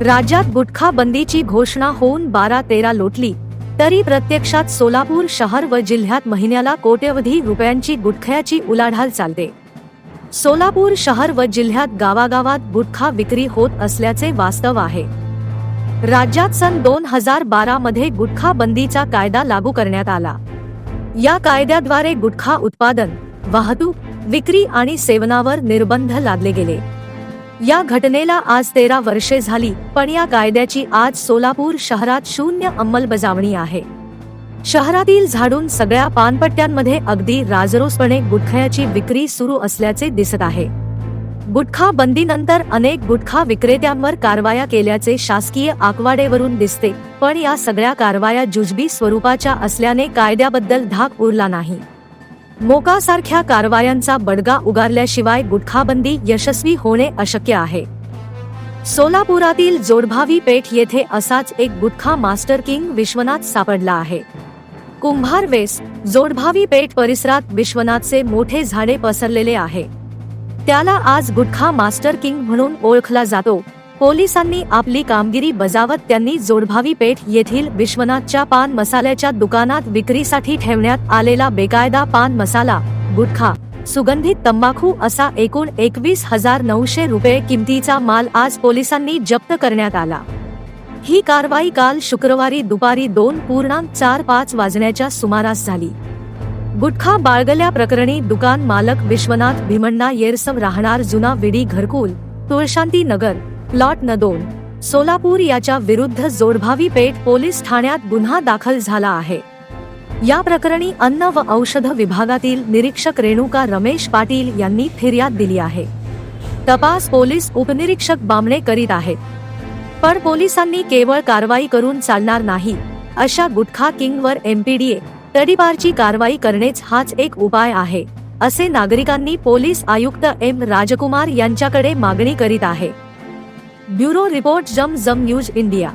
राज्यात गुटखा बंदीची घोषणा होऊन बारा तेरा लोटली तरी प्रत्यक्षात सोलापूर शहर व जिल्ह्यात महिन्याला कोट्यवधी रुपयांची गुटख्याची उलाढाल चालते. सोलापूर शहर व जिल्ह्यात गावागावात गुटखा विक्री होत असल्याचे वास्तव आहे. राज्यात सन दोन हजार बारा मध्ये गुटखा बंदीचा कायदा लागू करण्यात आला. या कायद्याद्वारे गुटखा उत्पादन वाहतूक विक्री आणि सेवनावर निर्बंध लादले गेले. या घटनेला आज तेरा वर्षे झाली पण या कायद्याची आज सोलापूर शहरात शून्य अंमलबजावणी आहे. शहरातील झाडून सगळ्या पानपट्ट्यांमध्ये अगदी राजरोसपणे गुटख्याची विक्री सुरू असल्याचे दिसत आहे. गुटखा बंदीनंतर अनेक गुटखा विक्रेत्यांवर कारवाया केल्याचे शासकीय आकवाडेवरून दिसते पण या सगळ्या कारवाया जुजबी स्वरूपाच्या असल्याने कायद्याबद्दल धाक उरला नाही. मोकासारख्या कारवायांचा बडगा उगारल्याशिवाय गुटखाबंदी यशस्वी होणे अशक्य आहे. सोलापुरातील जोडभावी पेठ येथे असाच एक गुटखा मास्टर किंग विश्वनाथ सापडला आहे. कुंभार वेस जोडभावी पेठ परिसरात विश्वनाथचे मोठे झाडे पसरलेले आहे. त्याला आज गुटखा मास्टर किंग म्हणून ओळखला जातो. पोलिसांनी आपली कामगिरी बजावत त्यांनी जोडभावी पेठ येथील विश्वनाथच्या पान मसाल्याच्या दुकानात विक्रीसाठी ठेवण्यात आलेला बेकायदा पान मसाला गुटखा सुगंधित तंबाखू असा एकूण एकवीस हजार नऊशे रुपये किमतीचा माल आज पोलिसांनी जप्त करण्यात आला. ही कारवाई काल शुक्रवारी दुपारी दोन पूर्णांक चार पाच वाजण्याच्या सुमारास झाली. गुटखा बाळगल्या प्रकरणी दुकान मालक विश्वनाथ भीमण्णा येरसम राहणार जुना विडी घरकुल तुळशांती नगर प्लॉट न दोन. सोलापूर याच्या विरुद्ध जोडभावी पेठ पोलीस ठाण्यात गुन्हा दाखल झाला आहे. या प्रकरणी अन्न व औषध विभागातील निरीक्षक रेणुका रमेश पाटील यांनी फिर्याद दिली आहे. तपास पोलीस उपनिरीक्षक बामणे करीत आहेत. पण पोलिसांनी केवळ कारवाई करून चालणार नाही. अशा गुटखा किंगवर एमपीडीए तडीपारची कारवाई करणेच हाच एक उपाय आहे असे नागरिकांनी पोलीस आयुक्त एम राजकुमार यांच्याकडे मागणी करीत आहे. ब्युरो रिपोर्ट जम जम न्यूज इंडिया.